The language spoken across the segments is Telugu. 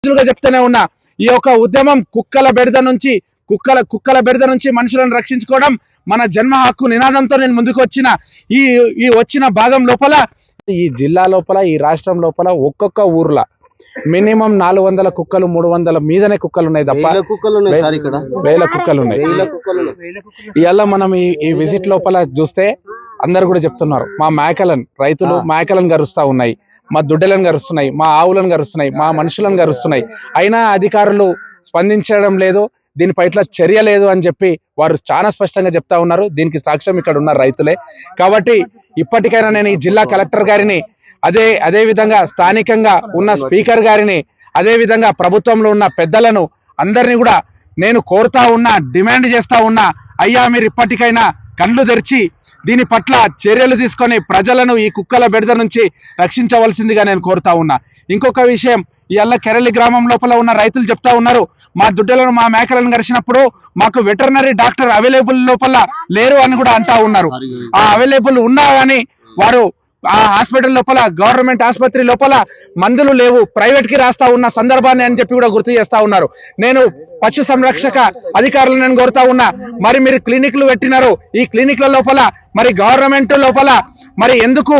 రోజులుగా చెప్తూనే ఉన్నా ఈ యొక్క ఉద్యమం కుక్కల బెడద నుంచి కుక్కల కుక్కల బెడద నుంచి మనుషులను రక్షించుకోవడం మన జన్మ హక్కు నినాదంతో నేను ముందుకు వచ్చిన ఈ ఈ వచ్చిన భాగం లోపల ఈ జిల్లా లోపల ఈ రాష్ట్రం లోపల ఒక్కొక్క ఊర్ల మినిమం నాలుగు వందల కుక్కలు మూడు వందల మీదనే కుక్కలు ఉన్నాయి తప్ప వేల కుక్కలు ఉన్నాయి. ఇవాళ మనం ఈ ఈ విజిట్ లోపల చూస్తే అందరు కూడా చెప్తున్నారు మా మేకలను రైతులు మేకలను గరుస్తా ఉన్నాయి. మా దుడ్డలను గరుస్తున్నాయి మా ఆవులను గరుస్తున్నాయి మా మనుషులను గరుస్తున్నాయి అయినా అధికారులు స్పందించడం లేదు దీని పట్ల చర్య లేదు అని చెప్పి వారు చాలా స్పష్టంగా చెప్తా ఉన్నారు. దీనికి సాక్ష్యం ఇక్కడ ఉన్న రైతులే. కాబట్టి ఇప్పటికైనా నేను ఈ జిల్లా కలెక్టర్ గారిని అదే అదే విధంగా స్థానికంగా ఉన్న స్పీకర్ గారిని అదే విధంగా ప్రభుత్వంలో ఉన్న పెద్దలను అందరినీ కూడా నేను కోరుతా ఉన్నా డిమాండ్ చేస్తా ఉన్నా అయ్యా మీరు ఇప్పటికైనా కళ్ళు తెరిచి దీని పట్ల చర్యలు తీసుకొని ప్రజలను ఈ కుక్కల బెడద నుంచి రక్షించవలసిందిగా నేను కోరుతా ఉన్నా. ఇంకొక విషయం ఇవాళ కెరళి గ్రామం లోపల ఉన్న రైతులు చెప్తా ఉన్నారు మా దుడ్డలను మా మేకలను గరిచినప్పుడు మాకు వెటర్నరీ డాక్టర్ అవైలబుల్ లోపల లేరు అని కూడా అంటా ఉన్నారు. ఆ అవైలబుల్ ఉన్నా కానీ వారు ఆ హాస్పిటల్ లోపల గవర్నమెంట్ ఆసుపత్రి లోపల మందులు లేవు. ప్రైవేట్కి రాస్తా ఉన్న సందర్భాన్ని అని చెప్పి కూడా గుర్తు చేస్తా ఉన్నారు. నేను పశు సంరక్షక అధికారులను నేను కోరుతా ఉన్నా. మరి మీరు క్లినిక్లు పెట్టినారు. ఈ క్లినిక్ల లోపల మరి గవర్నమెంట్ లోపల మరి ఎందుకు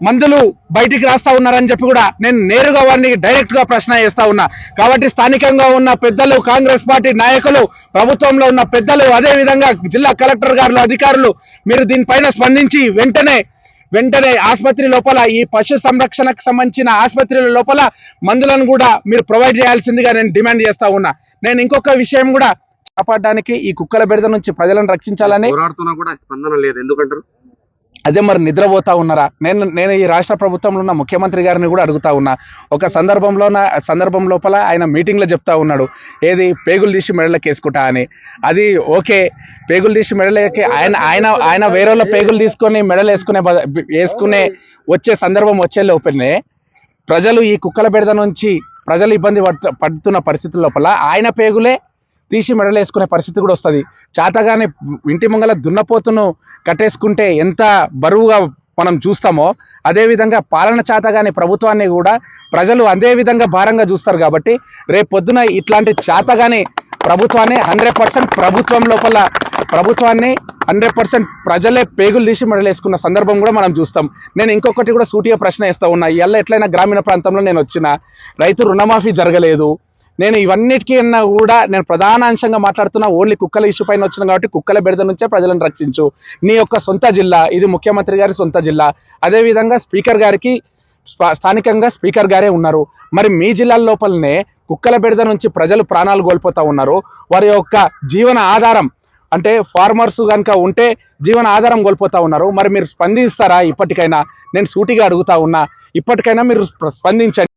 మందులు బయటికి రాస్తా ఉన్నారని చెప్పి కూడా నేను నేరుగా వారిని డైరెక్ట్గా ప్రశ్న చేస్తా ఉన్నా. కాబట్టి స్థానికంగా ఉన్న పెద్దలు కాంగ్రెస్ పార్టీ నాయకులు ప్రభుత్వంలో ఉన్న పెద్దలు అదే విధంగా జిల్లా కలెక్టర్ గారు అధికారులు మీరు దీనిపైన స్పందించి వెంటనే వెంటనే ఆసుపత్రి లోపల ఈ పశు సంరక్షణకు సంబంధించిన ఆసుపత్రుల లోపల మందులను కూడా మీరు ప్రొవైడ్ చేయాల్సిందిగా నేను డిమాండ్ చేస్తా ఉన్నా. నేను ఇంకొక విషయం కూడా కాపాడడానికి ఈ కుక్కల బెడద నుంచి ప్రజలను రక్షించాలని కూడా స్పందన లేదు. ఎందుకంటారు? అదే మరి నిద్రపోతా ఉన్నారా? నేను నేను ఈ రాష్ట్ర ప్రభుత్వంలో ఉన్న ముఖ్యమంత్రి గారిని కూడా అడుగుతా ఉన్నా. ఒక సందర్భంలో నా సందర్భం లోపల ఆయన మీటింగ్లో చెప్తా ఉన్నాడు. ఏది పేగులు తీసి మెడలోకి వేసుకుంటా అని. అది ఓకే. పేగులు తీసి మెడలోకి ఆయన ఆయన ఆయన వేరే వాళ్ళ పేగులు తీసుకొని మెడలు వేసుకునే వేసుకునే వచ్చే సందర్భం వచ్చే లోపలనే ప్రజలు ఈ కుక్కల బెడద నుంచి ప్రజలు ఇబ్బంది పడుతున్న పరిస్థితుల లోపల ఆయన పేగులే తీసి మెడలేసుకునే పరిస్థితి కూడా వస్తుంది. చాతగానే ఇంటి ముంగల దున్నపోతును కట్టేసుకుంటే ఎంత బరువుగా మనం చూస్తామో అదేవిధంగా పాలన చాతగాని ప్రభుత్వాన్ని కూడా ప్రజలు అదే విధంగా భారంగా చూస్తారు కాబట్టి రేపు పొద్దున ఇట్లాంటి చాతగాని ప్రభుత్వాన్ని హండ్రెడ్ పర్సెంట్ ప్రభుత్వం లోపల ప్రభుత్వాన్ని హండ్రెడ్ పర్సెంట్ ప్రజలే పేగులు తీసి మెడలేసుకున్న సందర్భం కూడా మనం చూస్తాం. నేను ఇంకొకటి కూడా సూటిగా ప్రశ్న ఇస్తా ఉన్నా. ఇవాళ ఎట్లయినా గ్రామీణ ప్రాంతంలో నేను వచ్చిన రైతు రుణమాఫీ జరగలేదు. నేను ఇవన్నిటికీ అన్నా కూడా నేను ప్రధాన అంశంగా మాట్లాడుతున్నా ఓన్లీ కుక్కల ఇష్యూ పైన వచ్చిన కాబట్టి కుక్కల బెడద నుంచే ప్రజలను రక్షించు. నీ యొక్క సొంత జిల్లా ఇది ముఖ్యమంత్రి గారి సొంత జిల్లా. అదేవిధంగా స్పీకర్ గారికి స్థానికంగా స్పీకర్ గారే ఉన్నారు. మరి మీ జిల్లాల లోపలనే కుక్కల బెడద నుంచి ప్రజలు ప్రాణాలు కోల్పోతూ ఉన్నారు. వారి యొక్క జీవన ఆధారం అంటే ఫార్మర్స్ కనుక ఉంటే జీవన ఆధారం కోల్పోతూ ఉన్నారు. మరి మీరు స్పందిస్తారా ఇప్పటికైనా? నేను సూటిగా అడుగుతా ఉన్నా. ఇప్పటికైనా మీరు స్పందించండి.